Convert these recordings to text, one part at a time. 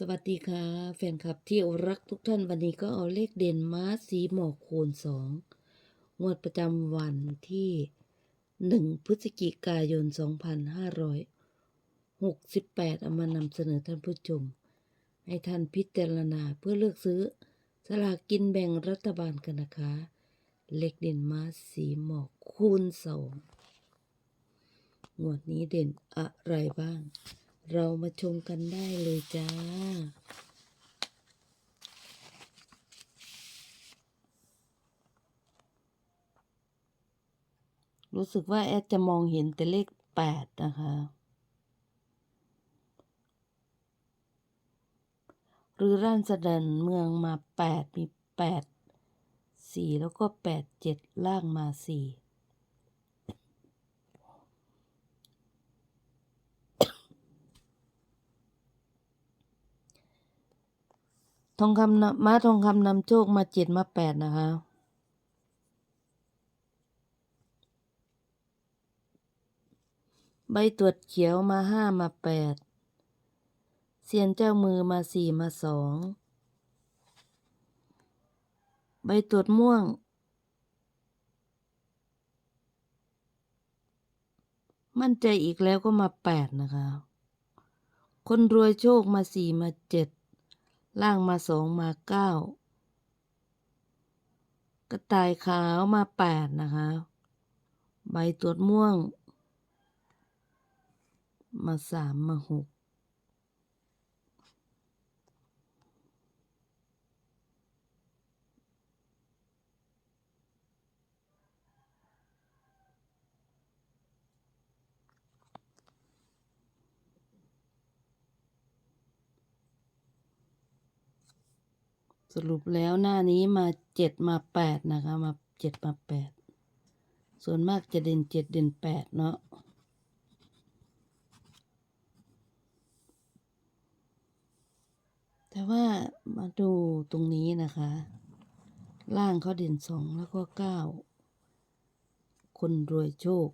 สวัสดีค่ะ แฟนคลับที่รักทุกท่านวันนี้ก็เอาเลขเด่นม้าสีหมอกคูณสองงวดประจำวันที่หนึ่งพฤศจิกายนสองพันห้าร้อยหกสิบแปดเอามานำเสนอท่านผู้ชม ให้ท่านพิจารณาเพื่อเลือกซื้อสลากกินแบ่งรัฐบาลกันนะคะ เลขเด่นม้าสีหมอกคูณสองงวดนี้เด่นอะไรบ้าง เรามาชมกันได้เลยจ้า รู้สึกว่าแอดจะมองเห็นแต่เลขแปดนะคะ หรือร่านสะดันเมืองมาแปดมีแปดสี่แล้วก็แปดเจ็ดล่างมาสี่ ทองคำนำม้าทองคำนำโชคมาเจ็ดมาแปดนะคะ ใบตรวจเขียวมาห้ามาแปดเซียนเจ้ามือมาสี่มาสองใบตรวจม่วง มั่นใจอีกแล้วก็มาแปดนะคะ คนรวยโชคมาสี่มาเจ็ด ล่างมาสองมาเก้ากระต่ายขาวมาแปดนะคะ ใบตรวจม่วง มาสามมาหก สรุปแล้วหน้านี้มาเจ็ดมาแปดนะคะ มาเจ็ดมาแปดส่วนมากจะเด่นเจ็ดเด่นแปดเนาะแต่ว่ามาดูตรงนี้นะคะ ล่างเขาเด่นสองแล้วก็เก้าคนรวยโชค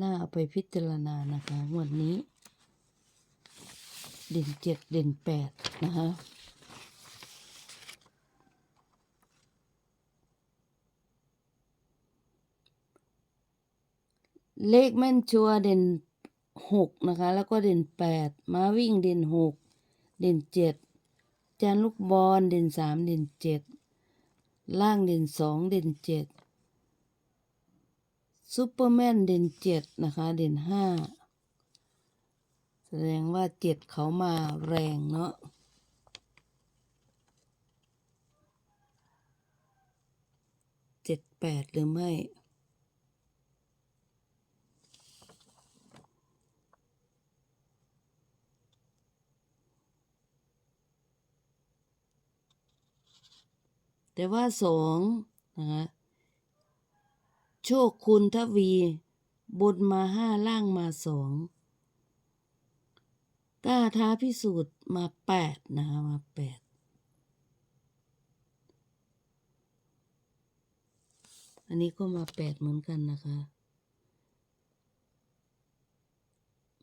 น่าเอาไปพิจารณานะคะวดนี้ เด่นเจ็ดเด่นแปดนะคะเลขแม่นชัวเด่นหกนะคะ แล้วก็เด่นแปดมาวิ่งเด่นหกเด่นเจ็ดจานลูกบอลเด่นสามเด่นเจ็ดล่างเด่นสองเด่นเจ็ด ซูเปอร์แมนเด่นเจ็ดนะคะ เด่นห้าแสดงว่าเจ็ดเขามาแรงเนาะเจ็ดแปดหรือไม่แต่ว่าสองนะคะ โชคคุณทวี บนมาห้าล่างมาสองกล้าท้าพิสูจน์มาแปดนะคะมาแปดอันนี้ก็มาแปดเหมือนกันนะคะ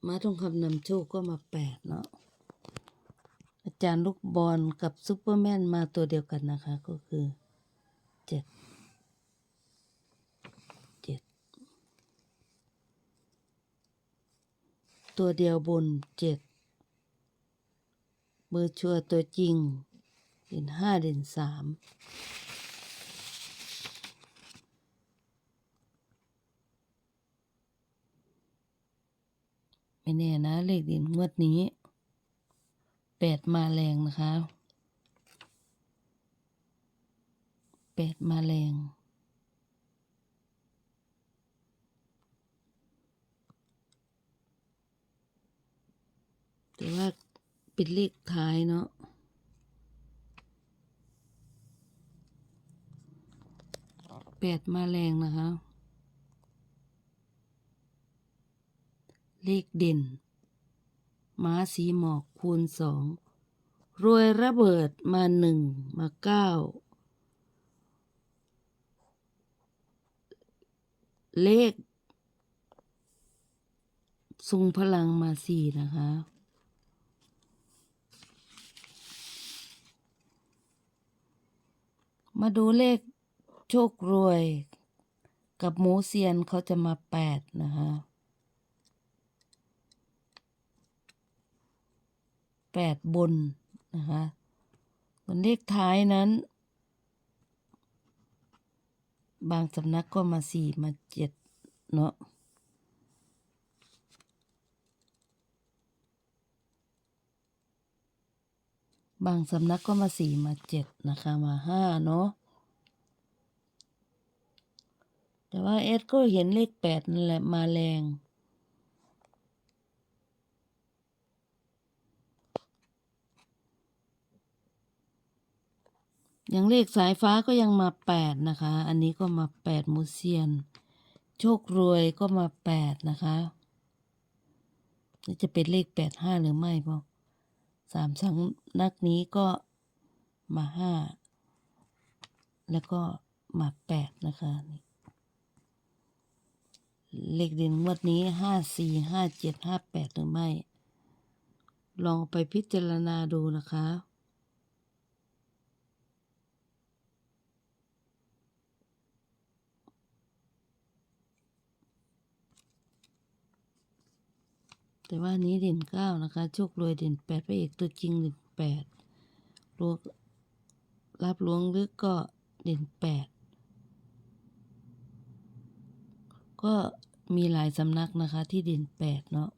มาทองคำนำโชคก็มาแปดเนาะอาจารย์ลูกบอลกับซูเปอร์แมนมาตัวเดียวกันนะคะก็คือเจ็ดเจ็ด ตัวเดียวบนเจ็ดเบอชัวตัวจริง เด่นห้าเด่นสามไม่แน่นะ เลขเด่นงวดนี้แปดมาแรงนะคะแปดมาแรง แต่ว่าเป็นเลขท้ายเนาะแปดมาแรงนะคะ เลขเด่น ม้าสีหมอกคูณสองรวยระเบิดมาหนึ่งมาเก้าเลขทรงพลังมาสี่นะคะ มาดูเลขโชครวย กับหมูเซียนเขาจะมาแปดนะคะแปดบนนะคะส่วนเลขท้ายนั้น บางสำนักก็มาสี่มาเจ็ดเนาะ บางสำนักก็มาสี่มาเจ็ดนะคะมาห้าเนาะแต่ว่าเอสก็เห็นเลขแปดนั่นแหละมาแรง อย่างเลขสายฟ้าก็ยังมาแปดนะคะ อันนี้ก็มาแปดมูเซียน โชครวยก็มาแปดนะคะ จะเป็นเลขแปดห้าหรือไม่พอ สามสำนักนี้ก็มาห้าแล้วก็มาแปดนะคะนี่เลขเด่นงวดนี้ห้าสี่ห้าเจ็ดห้าแปดหรือไม่ ลองไปพิจารณาดูนะคะ แต่ว่านี้เด่นเก้านะคะโชครวยเด่นแปดพระเอกตัวจริงเด่นแปดรวรับหลวงลึกก็เด่นแปดก็มีหลายสำนักนะคะที่เด่นแปดเนาะ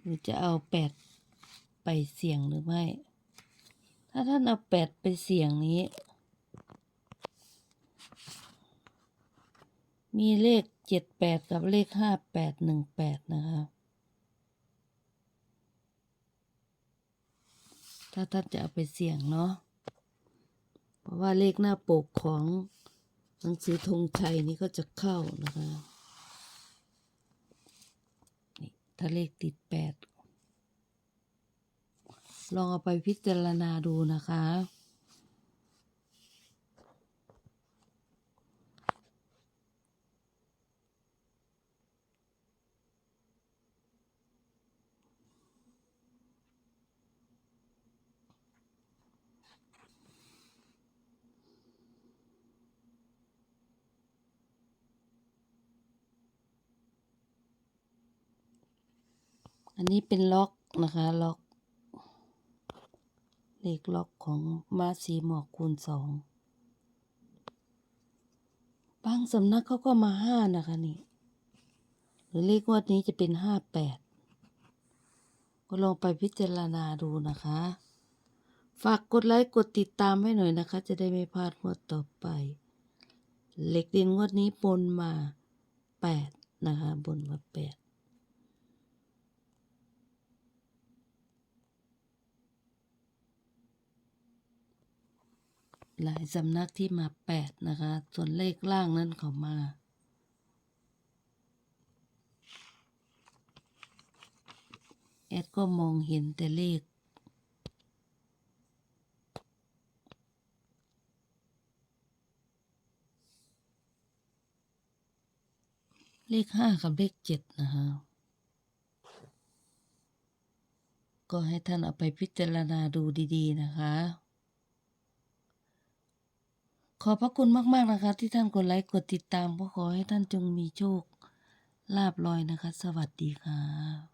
หรือจะเอาแปดไปเสี่ยงหรือไม่ ถ้าท่านเอาแปดไปเสี่ยงนี้ มีเลข เจ็ดแปดกับเลขห้าแปดหนึ่งแปดนะคะถ้าท่านจะเอาไปเสี่ยงเนาะเพราะว่าเลขหน้าปกของหนังสือธงชัยนี่ก็จะเข้านะคะนี่ถ้าเลขติดแปดลองเอาไปพิจารณาดูนะคะ อันนี้เป็นล็อกนะคะล็อกเลขล็อกของมาสีหมอกคูณสองบางสำนักเขาก็มาห้านะคะนี่หรือเลขงวดนี้จะเป็นห้าแปดก็ลองไปพิจารณาดูนะคะ ฝากกดไลค์กดติดตามให้หน่อยนะคะ จะได้ไม่พลาดงวดต่อไป เหล็กเด่นงวดนี้บนมาแปดนะคะ บนมาแปด หลายสำนักที่มาแปดนะคะ ส่วนเลขล่างนั้นเขามาแอดก็มองเห็นแต่เลข เลขห้ากับเลขเจ็ดนะคะ ก็ให้ท่านเอาไปพิจารณาดูดี ๆ นะคะ ขอพระคุณมาก ๆ นะคะ ที่ท่านกดไลค์กดติดตามก็ขอให้ท่านจงมีโชคลาบลอยนะคะ สวัสดีค่ะ